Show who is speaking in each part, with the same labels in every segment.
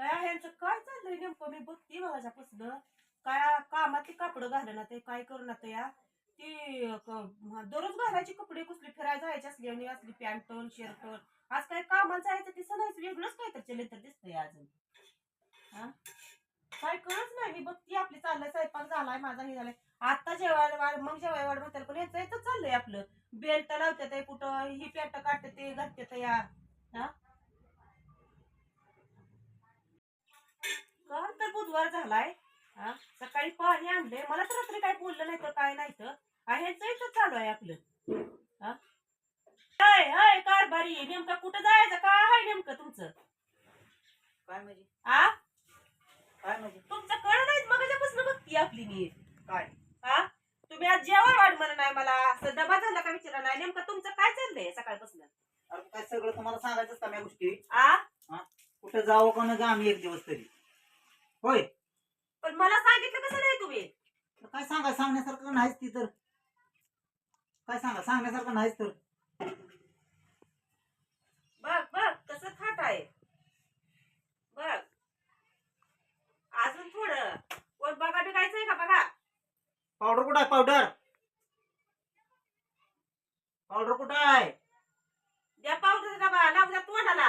Speaker 1: काय ह्यांचं काय चाललंय नेमकं? मी बघते माझ्यापासून काय कामातली कापड घालणार ना ते काय करू ना ते या? ती दररोज घालायची कपडे कुसली फिरायला जायची असली आणि असली पॅन्ट शर्ट आज काय कामाला जायचं ते सणायचं वेगळंच काय तर चले तर दिसतंय अजून. हा? काय कळत नाही. मी बघती आपली चाललंय स्वयंपाक झालाय माझा हे झालाय. आता जेवायला वाढ मग जेवायला वाढ म्हणतात पण याचं याचं चाललंय आपलं. बेल्ट लावतात कुठं ही पॅन्ट काढते ते घालतात या. हा? का तर बुधवार झालाय. हा सकाळी पाणी आणलंय. मला तर रात्री काय बोललं नाही तर काय नाही तर. ह्याचं इथं चालू आहे आपलं. हा? हाय हाय कारभारी. नेमका कुठं जायचं? काय आहे नेमकं तुमचं?
Speaker 2: काय म्हणजे?
Speaker 1: आ?
Speaker 2: काय म्हणजे?
Speaker 1: तुमचं कळ नाही? मगाच्यापासून बघती आपली मी.
Speaker 2: काय?
Speaker 1: हा? तुम्ही आज जेवण वाढ म्हणा नाही मला. असं डबा झाला का विचारा नाही. नेमकं तुमचं काय चाललंय सकाळपासून?
Speaker 2: अरे काय सगळं तुम्हाला सांगायचंच का गोष्टी?
Speaker 1: आ?
Speaker 2: कुठं जावं का न जा आम्ही एक दिवस तरी. होय.
Speaker 1: पण मला सांगितलं कसं नाही तुम्ही?
Speaker 2: तर काय सांगा सांगण्यासारखं नाहीच ती तर. काय सांगा सांगण्यासारखं नाहीच तर.
Speaker 1: बघ बघ कसं थाट आहे. बघ. अजून थोडं. कोण बघा बिघायचंय का बघा?
Speaker 2: पावडर कुठं आहे? पावडर. पावडर कुठं आहे
Speaker 1: द्या पावडर डबा लावू द्या तोंडाला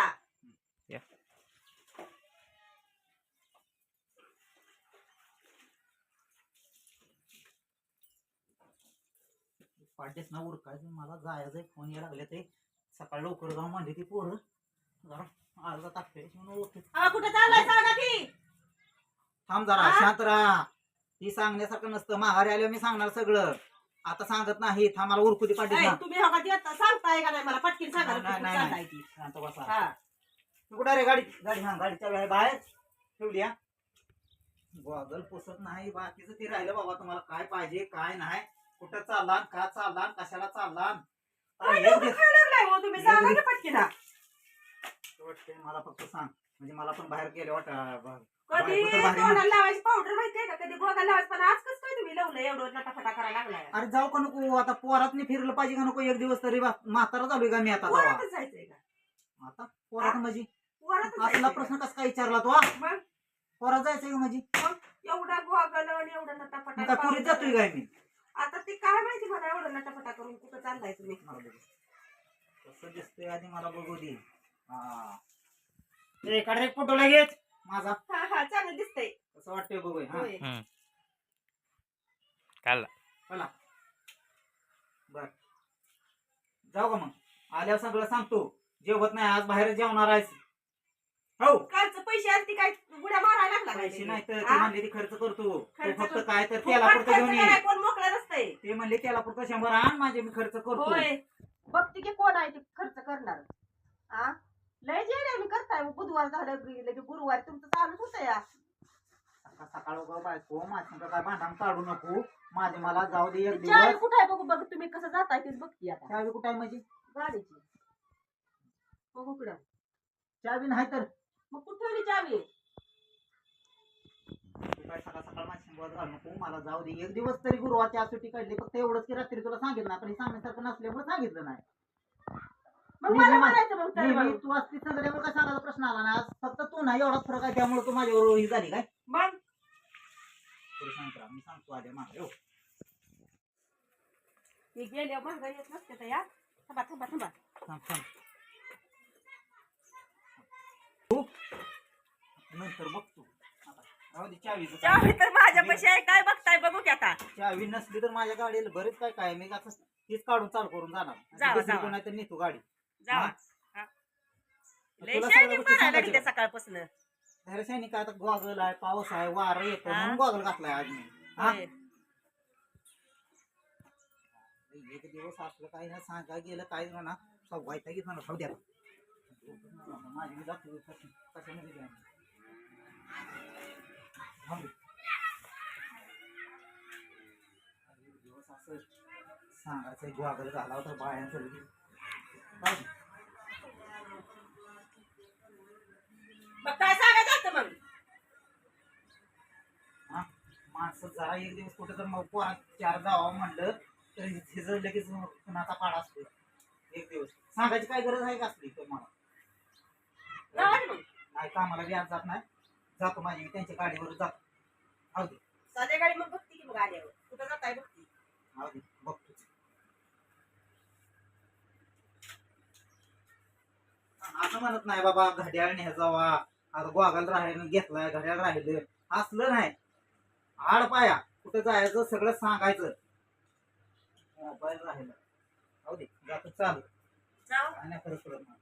Speaker 2: पाड्यास ना उरकायचं. मला जायचंय फोन यायला लागले ते. सकाळी लवकर जाऊन मांडली ती पोरं. जरा अर्धा म्हणून ओळखते.
Speaker 1: कुठे चाललाय? सांगा की.
Speaker 2: थांब जरा
Speaker 1: हा?
Speaker 2: शांत राहा. ती सांगण्यासारखं नसतं. माघारी आल्यावर मी सांगणार सगळं. आता सांगत नाही. थांब मला उरकू दे
Speaker 1: ऐ,
Speaker 2: ना
Speaker 1: तुम्ही हो देता सांगताय का नाही? मला पटकीन सांगा
Speaker 2: नाही,
Speaker 1: कुठं
Speaker 2: नाही,
Speaker 1: चाललाय ती.
Speaker 2: शांत बसा.
Speaker 1: हा.
Speaker 2: तू कुठं रे? गाडी गाडी हा गाडी चालू आहे. बाहेर. ठेवली हा. गॉगल पुसत नाही. बाकीचं ते राहिलं बाबा तुम्हाला. काय पाहिजे काय नाही. कुठं चालला का चालला कशाला चालला
Speaker 1: काय
Speaker 2: अरे,
Speaker 1: डोकं खायला लागलाय? हो तुम्ही सांगा की पटकीन.
Speaker 2: वाटतंय मला फक्त सांग. म्हणजे मला पण बाहेर गेले वाट
Speaker 1: कधी तोंडाला लावायची पावडर माहितीये का? कधी गोगा लावायचं पण आज कसं काय तुम्ही लावलं एवढं नटाफटा करायला लागलाय.
Speaker 2: अरे जाऊ का नको? आता पोरात फिरलं पाहिजे का नको? एक दिवस तरी बा- म्हातारा चालू का मी आता तेव्हा?
Speaker 1: जायचंय का?
Speaker 2: आता? पोरात म्हणजे? असला
Speaker 1: जायचंय
Speaker 2: प्रश्न? कसा काय विचारला तो हा?
Speaker 1: मग?
Speaker 2: पोरात जायचंय का म्हणजे?
Speaker 1: एवढा गोगल आणि एवढा
Speaker 2: मग
Speaker 1: नटाफटा
Speaker 2: काय पुरीत जातोय काय मी
Speaker 1: आता ते काय माहिती मला एवढं नटाफटा करून चाललाय तुम्ही
Speaker 2: मला बघू. कसं दिसतंय आधी मला बघू दे. हा. ए, काढ रे फोटो लगेच. माझा.
Speaker 1: हा हा चांगलं दिसतंय.
Speaker 2: कसं वाटतंय बघूया हा.
Speaker 1: होय.
Speaker 3: काढला
Speaker 2: चला. बर. जाऊ का मग? आल्यावर सगळं सांगतो. जेवत नाही आज बाहेर जेवणार आहेस. हो.
Speaker 1: कालचं पैसे आणते काय गुड्या मारायला लागला काय
Speaker 2: पैसे नाही तर
Speaker 1: तुम्ही?
Speaker 2: ते
Speaker 1: हा?
Speaker 2: म्हणले ती खर्च करतो. तू
Speaker 1: खर्च
Speaker 2: फक्त
Speaker 1: करतो.
Speaker 2: काय तर
Speaker 1: फुकट
Speaker 2: त्याला पुरतं
Speaker 1: खर्च
Speaker 2: घेऊन ये.
Speaker 1: करायला कोण मोकळं नसतंय.
Speaker 2: ते म्हणले त्याला पुरतं शंभर आण माझे मी खर्च करतो.
Speaker 1: होय. बघते की कोण आहे ते खर्च करणार. आ? लय जे रे मी करताय. बुधवार झालं की लगे गुरुवार तुमचं चालूच होतं या
Speaker 2: सकाळ सकाळ उगा बायको माझ्या काय भांडण काढू नको. माझे मला जाऊ दे एक दिवस.
Speaker 1: कुठं आहे बघू बघ तुम्ही कसं जाताय तेच बघते आता.
Speaker 2: चावी कुठं आहे माझी?
Speaker 1: गाडीची. बघू कुठं
Speaker 2: चावी नाही तर
Speaker 1: मग कुठं ठेवली चावी
Speaker 2: तू काय सकाळ सकाळ माझ्या शंभर घालू नको मला जाऊ दे. एक दिवस तरी गुरुवारची आज सुट्टी काढली फक्त एवढंच की रात्री तुला सांगितलं आपण हे सांगण्यासारखं नसल्यामुळे सांगितलं नाही.
Speaker 1: मग मला म्हणायचं
Speaker 2: नेहमी. तू असती सगळ्यावर काय सांगायचा प्रश्न आला ना आज फक्त तू नाही एवढाच फरक आहे त्यामुळे तू माझ्यावर ही झाली काय?
Speaker 1: मग?
Speaker 2: तुला सांगतो मी सांगतो आधी मागे हो.
Speaker 1: मी गेले महागाई येत नसते तर या. थांबा थांबा थांबा.
Speaker 2: थांब थांब तू नंतर बघतो. आता राहू दे चावीचं काय.
Speaker 1: चावी तर माझ्या पैसे आहे काय बघताय बघू की आता.
Speaker 2: चावी नसली तर माझ्या गाडीला बरेच काय काय मी आता तीच काढून चालू करून जाणार.
Speaker 1: जावा,
Speaker 2: दुसरी
Speaker 1: जावा.
Speaker 2: कोण आहे तर नेतो गाडी.
Speaker 1: जावा.
Speaker 2: हा? तुला
Speaker 1: लय
Speaker 2: सगळ्या
Speaker 1: शायनिंग
Speaker 2: गोष्टी
Speaker 1: मारायला
Speaker 2: सांगायच्या
Speaker 1: लागली सकाळपासून.
Speaker 2: धैर्यशानी काय आता गॉगल आहे पाऊस आहे वारं येतं
Speaker 1: हा?
Speaker 2: म्हणून गॉगल घातलाय आज मी. हा?
Speaker 1: होय.
Speaker 2: एक दिवस असलं काही ना सांगा गेलं काय म्हणा. सव्वायता घेत म्हणा द्या. माझी मी जातो आम्ही. थांब रे. एक दिवस असं सांगायचं गॉगल घाला होता बायांचं
Speaker 1: काय सांगायचं असतं मग?
Speaker 2: हा? माणसं जरा एक दिवस कुठे तर मग चार जावं म्हणलं तर तिचं लगेच कुणाचा पाडा असतो एक दिवस. सांगायची काय गरज आहे का असली
Speaker 1: की मग.
Speaker 2: नाही कामाला व्याज जात नाही. जातो माझी त्यांच्या गाडीवर जातो. अहो दे.
Speaker 1: संध्याकाळी मग बघते की मग आल्यावर. कुठं जाताय बघते.
Speaker 2: अहो दे बघतो. असं म्हणत नाही बाबा घड्याळ न्यायचा आता गोगल राहिलं घेतलाय घड्याळ राहिलं. असलं नाही. आड पाया. कुठं जायचं सगळं सांगायचं. मोबाईल राहिलं. अहो दे जातो चालू.
Speaker 1: जाऊ.
Speaker 2: फरक पडत नाही.